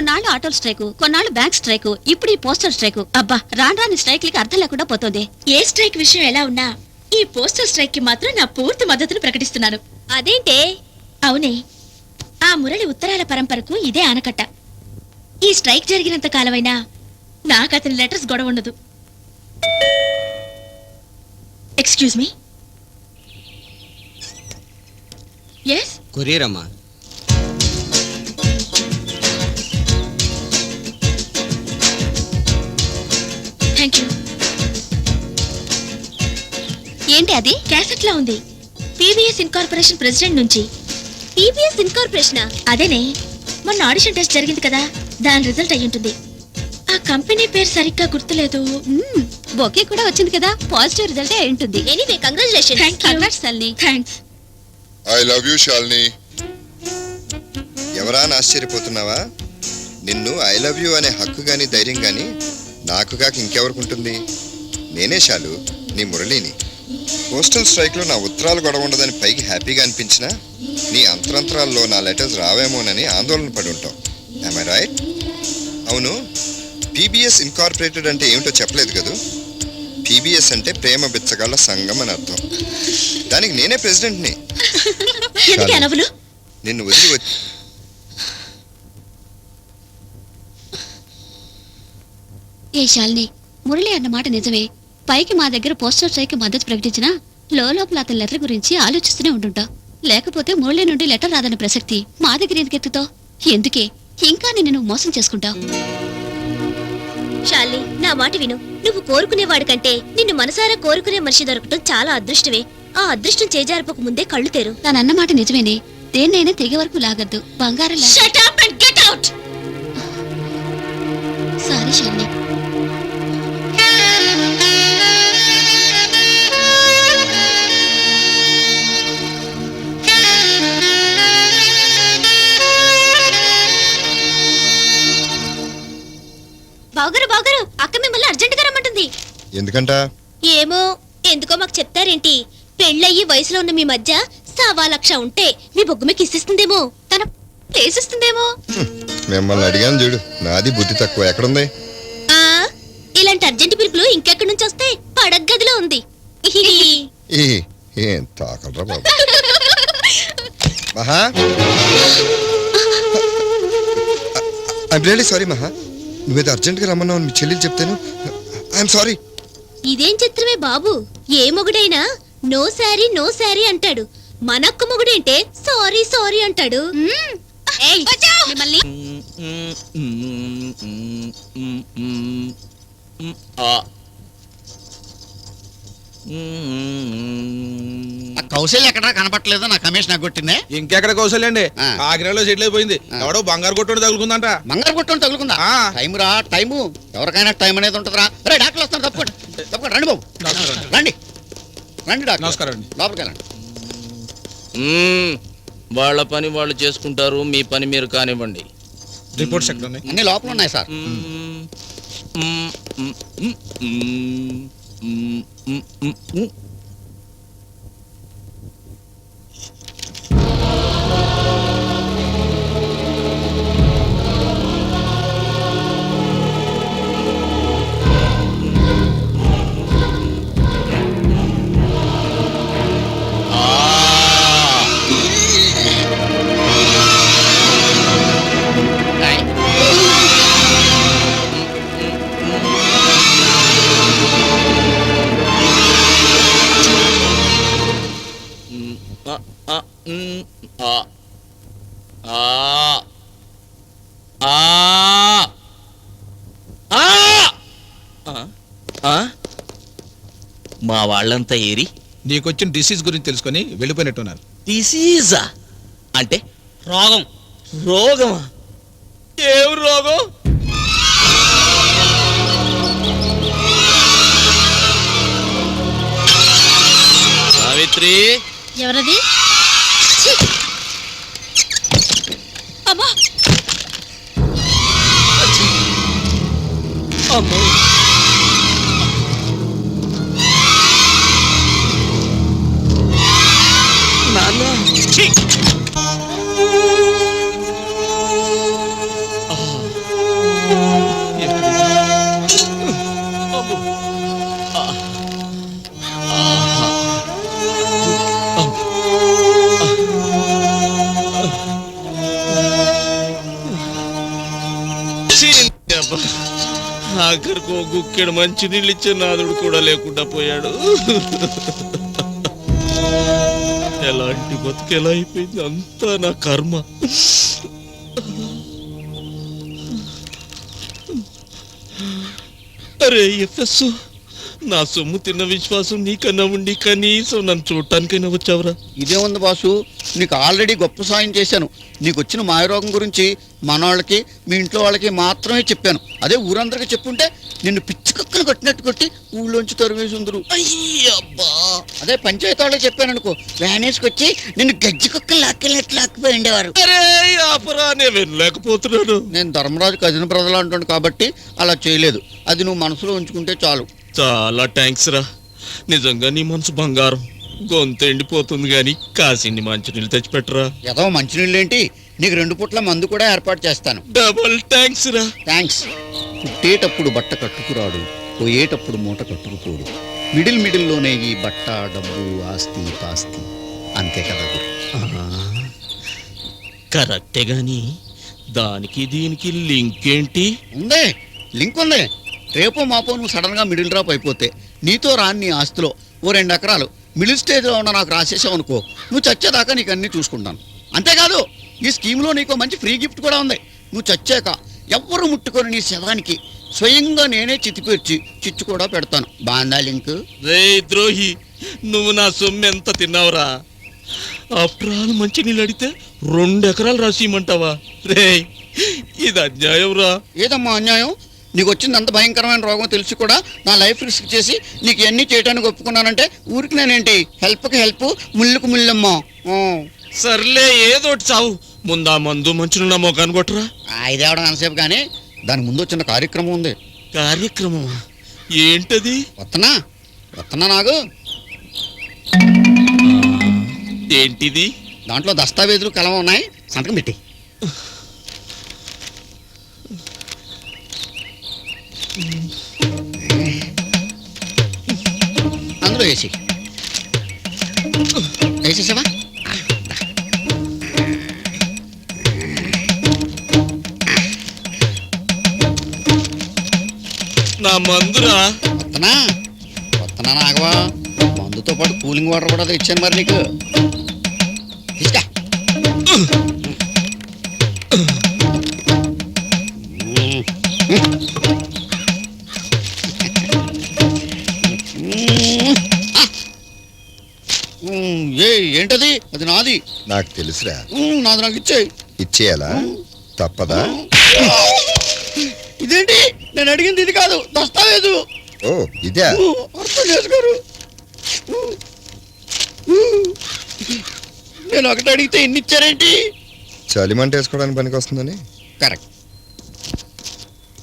కొన్నాళ్ళు ఆటోల స్ట్రైక్ కొన్నాళ్ళు బ్యాంక్ స్ట్రైక్ ఇప్పుడు ఈ పోస్టల్ స్ట్రైక్. అబ్బా రాను రాని స్ట్రైక్లకి అర్థం లేకుండా పోతుంది. ఏ స్ట్రైక్ విషయం ఎలా ఉన్నా ఈ పోస్టల్ స్ట్రైక్కి మాత్రం నా పూర్తి మద్దతును ప్రకటిస్తున్నాను. అదేంటే? అవునే. ఆ మురళి ఉత్తరాల పరంపరకు ఇదే ఆనకట్ట. ఈ స్ట్రైక్ జరిగినంత కాలమైనా నాకు అతని లెటర్స్ గొడవ ఉండదు. ఎక్స్క్యూజ్ మీ ఎస్ కొరియర్ అమ్మా. థ్యాంక్ యూ ఏంటి అది? క్యాసెట్లో ఉంది. పీవీఎస్ ఇన్కార్పొరేషన్ ప్రెసిడెంట్ నుంచి. పీపీఎస్ ఇన్కార్పొరేషన్ అదేనే. మొన్న ఆడిషన్ టెస్ట్ జరిగింది కదా దాని రిజల్ట్ అయి ఉంటుంది. ఆ కంపెనీ పేరు సరిగ్గా గుర్తులేదు. బొకే కూడా వచ్చింది కదా పాజిటివ్ రిజల్ట్ అయి ఉంటుంది. Anyway congratulation thank you Congrats, సల్ని thanks I love you Shalini ఎవరా ఆశ్చర్యపోతున్నావా? నిన్ను ఐ లవ్ యూ అనే హక్కు గాని ధైర్యం గాని నాకు కాక ఇంకెవరికి ఉంటుంది? నేనే శాలు నీ మురళిని. పోస్టల్ స్ట్రైక్లో నా ఉత్తరాలు గొడవ ఉండదని పైకి హ్యాపీగా అనిపించినా నీ అంతరంతరాల్లో నా లెటర్స్ రావేమోనని ఆందోళన పడి ఉంటావు. ఐ రైట్ అవును. పీబీఎస్ ఇన్కార్పొరేటెడ్ అంటే ఏమిటో చెప్పలేదు కదూ? పీబీఎస్ అంటే ప్రేమ బిచ్చగాళ్ళ సంఘం అని అర్థం. దానికి నేనే ప్రెసిడెంట్ని చాలు. నిన్ను వదిలి వచ్చి ఏ శాలిని మురళి అన్న మాట నిజమే. పైకి మా దగ్గర పోస్టల్ స్ట్రైక్ మద్దతు ప్రకటించినా లోపల అతని లెటర్ గురించి ఆలోచిస్తూనే ఉంటుంటా లేకపోతే మురళి నుండి లెటర్ రాదన్న ప్రసక్తి మా దగ్గర ఎందుకు ఎత్తుతావు ఎందుకే? ఇంకా నిన్ను మోసం చేసుకుంటావు. షాలి నా మాట విను. నువ్వు కోరుకునేవాడి కంటే నిన్ను మనసారా కోరుకునే మనిషి దొరకటం చాలా అదృష్టమే. ఆ అదృష్టం చేజారిపోక ముందే కళ్ళు తెరు. మాట నిజమేనే. దేన్నైనా తెగే వరకు లాగద్దు. బంగారం సారీ శాలిని. ఎందుకంట ఏమో ఎందుకో మాకు చెప్తారేంటి పెళ్ళయ్యి వయసులో ఉన్న మీ మధ్య సవా లక్ష ఉంటే మీ బొగ్గు మీకు ఇసిస్తుందేమో తన ప్లేసిస్తుందేమో మిమ్మల్ని అడిగాను చూడు నాది బుద్ధి తక్కువ ఎక్కడుంది ఆ ఇలాంటి అర్జెంట్ పిలుపులు ఇంకెక్కడి నుంచి వస్తే పడగ్గదిలో ఉంది ఈ ఏం తాకలరా బాబు మహా ఐఎమ్ రియలీ సారీ మహా నువ్వేదో అర్జెంట్గా రమ్మన్నావు మీ చెల్లెలు చెప్తాను ఐఎమ్ సారీ ఇదేం చిత్రమే బాబు? ఏ మొగుడైనా నో సారీ నో సారీ అంటాడు. మనక్క మొగుడేంటే సారీ సారీ అంటాడు. ఏయ్, మిమ్మల్ని ఆ కౌశల్య ఎక్కడ కనపట్లేదు నా కమిషన్ కొట్టిందే. ఇంకెక్కడ కౌశల్యండి ఆ. ఆగ్రాలో సెటిల్ అయిపోయింది. ఎవడో బంగారు కొట్టుడు తగులుకుందంట. బంగారు కొట్టుని తగులుకుందా? ఆ. టైం రా టైము. ఎవరికైనా టైం అనేది ఉంటుందిరా. రే డాక్టర్ వస్తారు తప్పకుండా. తప్పకుండా రండి బాబు నమస్కారం. రండి రండి డాక్టర్ నమస్కారం అండి. లోపలికి వెళ్ళండి మ్మ్. వాళ్ళ పని వాళ్ళు చేసుకుంటారు మీ పని మీరు కానివ్వండి రిపోర్ట్స్ ఎక్కడ ఉన్నాయి అన్ని లోపల ఉన్నాయి సార్ మ్మ్. మ్మ్. మ్మ్. మ్మ్. మ్మ్. మ్మ్. మ్మ్. మ్మ్. ఆ. ఆ. ఆ. ఆ. మా వాళ్ళంతా ఏరి? నీకొచ్చిన డిసీజ్ గురించి తెలుసుకొని వెళ్ళిపోయినట్టున్నారు. డిసీజా అంటే రోగం. రోగమా? ఏం రోగం? సావిత్రి. ఎవరది? అమ్మో. నాన్న. అమ్మో. ఆఖరికి ఓ గుక్కెడు మంచి నీళ్ళు ఇచ్చే నాదుడు కూడా లేకుండా పోయాడు. ఎలాంటి బతుకు ఎలా అయిపోయింది? అంతా నా కర్మ. అరే ఎఫ్ఎస్ నా సొమ్ము తిన్న విశ్వాసం నీకన్నా ఉండి కనీసం నన్ను చూడటానికైనా వచ్చావురా. ఇదేముంది బాసు? నీకు ఆల్రెడీ గొప్ప సాయం చేశాను. నీకు వచ్చిన మాయరోగం గురించి మనవాళ్ళకి మీ ఇంట్లో వాళ్ళకి మాత్రమే చెప్పాను. అదే ఊరందరికీ చెప్పుంటే నిన్ను పిచ్చి కుక్కలు కొట్టినట్టు కొట్టి ఊళ్ళోంచి తరివేసి ఉందరు. అయ్యబ్బా అదే పంచాయతీ వాళ్ళకి చెప్పాను అనుకో వ్యానేసుకొచ్చి నిన్ను గజ్జి కుక్కలు లాక్కెళ్ళినట్టు లాక్కిపోయి ఉండేవారు? వినలేకపోతున్నాను. నేను ధర్మరాజు కజిన బ్రదర్ అంటాను కాబట్టి అలా చేయలేదు. అది నువ్వు మనసులో ఉంచుకుంటే చాలు. చాలా థ్యాంక్స్ రా. నిజంగా నీ మనసు బంగారం. గొంతు ఎండిపోతుంది కానీ కాసిన్ని మంచినీళ్ళు తెచ్చిపెట్టరా. ఏదో మంచినీళ్ళు ఏంటి నీకు రెండు పుట్ల మందు కూడా ఏర్పాటు చేస్తాను. డబల్ థ్యాంక్స్ రా. థ్యాంక్స్ పుట్టేటప్పుడు బట్ట కట్టుకురాడు పోయేటప్పుడు మూట కట్టుకుపోడు. మిడిల్ మిడిల్లోనే ఈ బట్ట డబ్బు ఆస్తి పాస్తి. అంతే కదా కరెక్టే గాని దానికి దీనికి లింక్ ఏంటి ఉందే లింక్ ఉంది. రేపో మాపో నువ్వు సడన్గా మిడిల్ డ్రాప్ అయిపోతే నీతో రాని నీ ఆస్తిలో ఓ రెండు ఎకరాలు మిడిల్ స్టేజ్లో ఉన్న నాకు రాసేసావు అనుకో నువ్వు చచ్చేదాకా నీకు అన్నీ చూసుకుంటాను. అంతేకాదు ఈ స్కీమ్లో నీకు మంచి ఫ్రీ గిఫ్ట్ కూడా ఉంది. నువ్వు చచ్చాక ఎవ్వరు ముట్టుకొని నీ శవానికి స్వయంగా నేనే చితిపేర్చి చిచ్చు కూడా పెడతాను. బాందా లింక్? రే ద్రోహి నువ్వు నా సొమ్ము ఎంత తిన్నావురా? ఆఫ్టర్ ఆల్ మంచి నీళ్ళు అడిగితే రెండు ఎకరాలు రాసి ఇమ్మంటావా రే ఇది అన్యాయం రా ఏదమ్మా అన్యాయం? నీకు వచ్చింది అంత భయంకరమైన రోగం తెలిసి కూడా నా లైఫ్ రిస్క్ చేసి నీకు ఇవన్నీ చేయడానికి ఒప్పుకున్నానంటే ఊరికి నేనేంటి? హెల్ప్కి హెల్ప్ ముళ్ళుకు ముళ్ళమ్మా. సర్లే ఏదోటి చావు. ముందా మందు మంచులు ఆ, ఇది అవడం అంతసేపు కానీ దాని ముందు వచ్చిన కార్యక్రమం ఉంది. కార్యక్రమమా? ఏంటది? వత్తనా? వత్తనా నాకు ఏంటిది? దాంట్లో దస్తావేజులు కలం ఉన్నాయి? సంతకం పెట్టి. అందులో వేసి వేసేసావా నా మందురా. వత్తనా? వత్తనా నాగవా? మందుతో పాటు కూలింగ్ వాటర్ కూడా ఇచ్చాను మరి నీకు. తీసుకా ఏ ఏంటది? అది నాది. నాకు తెలుసురా. నాది నాకు ఇచ్చేయి. ఇచ్చేయాలా? తప్పదా? ఇదేంటి? నేను అడిగింది ఇది కాదు. దస్తావేజు. ఓ ఇదే? అర్థం చేసుకోరు. నేను ఒకటి అడిగితే ఎన్ని ఇచ్చారేంటి చలిమంట వేసుకోవడానికి పనికి వస్తుందని కరెక్ట్.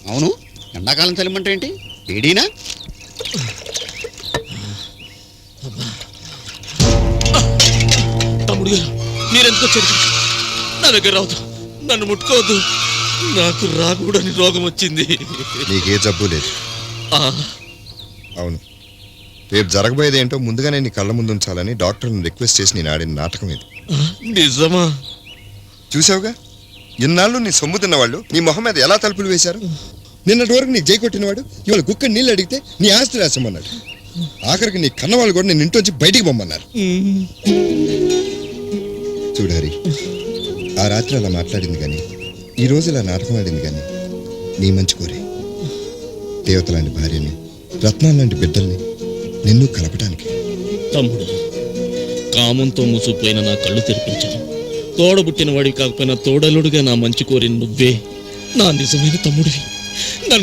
అవును. ఎండాకాలం చలిమంట ఏంటి? వేడినా? తమ్ముడు గారు మీరెందుకు? నా దగ్గర రావద్దు. నన్ను ముట్టుకోవద్దు. నాకు రాకూడని రోగం వచ్చింది. నీకే జబ్బు లేదు. అవును. రేపు జరగబోయేది ఏంటో ముందుగానే నీ కళ్ళ ముందు ఉంచాలని డాక్టర్ని రిక్వెస్ట్ చేసి నేను ఆడిన నాటకం ఇది. నిజమా? చూసావుగా? ఇన్నాళ్ళు నీ సొమ్ము తిన్నవాళ్ళు నీ మొహం మీద ఎలా తలుపులు వేశారు? నిన్నటి వరకు నీ జై కొట్టినవాడు ఇవాళ కుక్క నీళ్ళు అడిగితే నీ ఆస్తి రాసమన్నాడు ఆఖరికి నీ కన్నవాళ్ళు కూడా నేను ఇంట్లోంచి బయటికి పొమ్మన్నారు. చూడారి. ఆ రాత్రి అలా మాట్లాడింది కానీ ఈ ఇలా నాటకం ఆడింది కానీ నీ మంచి కోరే. దేవత లాంటి భార్యని రత్నాలు లాంటి బిడ్డల్ని నిన్ను కలపటానికి. తమ్ముడు కామంతో మూసుకుపోయిన నా కళ్ళు తెరిపించాను తోడబుట్టిన వాడివి కాకపోయినా తోడలుడిగా నా మంచి కోరిన నువ్వే నా నిజమైన తమ్ముడివి. నన్ను